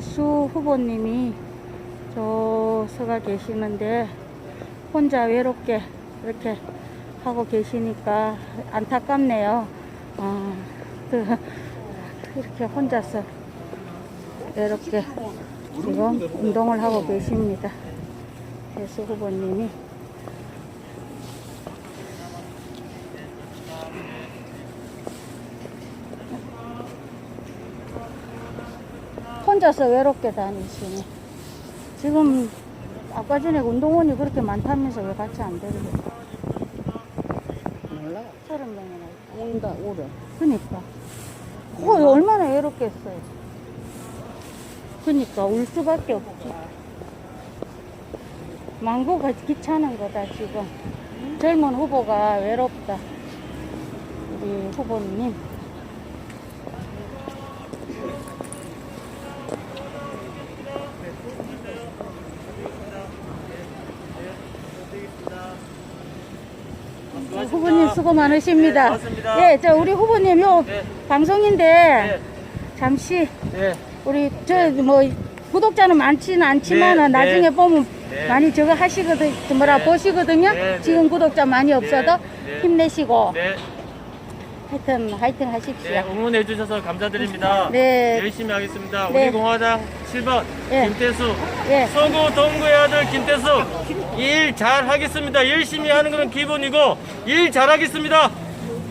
수 후보님이 저 서가 계시는데 혼자 외롭게 이렇게 하고 계시니까 안타깝네요. 어, 그, 이렇게 혼자서 외롭게 지금 운동을 하고 계십니다. 배수 후보님이 혼자서 외롭게 다니시네. 지금 아까 전에 운동원이 그렇게 많다면서 왜 같이 안 데리고? 몰라. 서른 명이나. 온다, 오래. 그니까. 어, 얼마나 외롭겠어요. 그니까 울 수밖에 없지. 망고가 귀찮은 거다 지금. 젊은 후보가 외롭다. 우리 후보님. 후보님 수고 많으십니다. 고맙습니다. 예, 저 우리 후보님 요 네. 방송인데 네. 잠시 네. 우리 저 뭐 구독자는 많지는 않지만 네, 은 나중에 네. 보면 네. 많이 저거 하시거든 뭐라 네. 보시거든요. 네, 네. 지금 구독자 많이 없어도 네. 힘내시고 네. 하여튼 화이팅 하십시오. 네, 응원해 주셔서 감사드립니다. 네. 열심히 하겠습니다. 네. 우리 공화당 7번 예. 김태수. 예. 서구 동구의 아들 김태수. 일 잘하겠습니다. 열심히 하는 것은 기본이고 일 잘하겠습니다.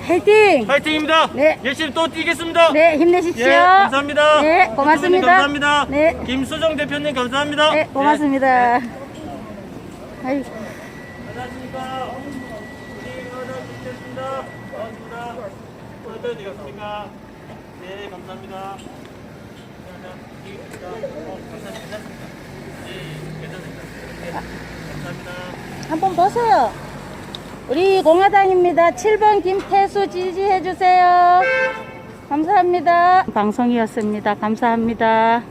화이팅! 파이팅입니다. 네. 열심히 또 뛰겠습니다. 네, 힘내십시오. 예, 감사합니다. 네, 고맙습니다. 대표님 감사합니다. 네. 김수정 대표님 감사합니다. 네, 고맙습니다. 아이고. 안녕하십니까. 우리 공화당 김태수입니다. 어디 갔습니까? 네, 감사합니다. 감사합니다. 어, 감사합니다. 네, 괜찮습니다. 네, 감사합니다. 한번 보세요. 우리 공화당입니다. 7번 김태수 지지해 주세요. 감사합니다. 방송이었습니다. 감사합니다.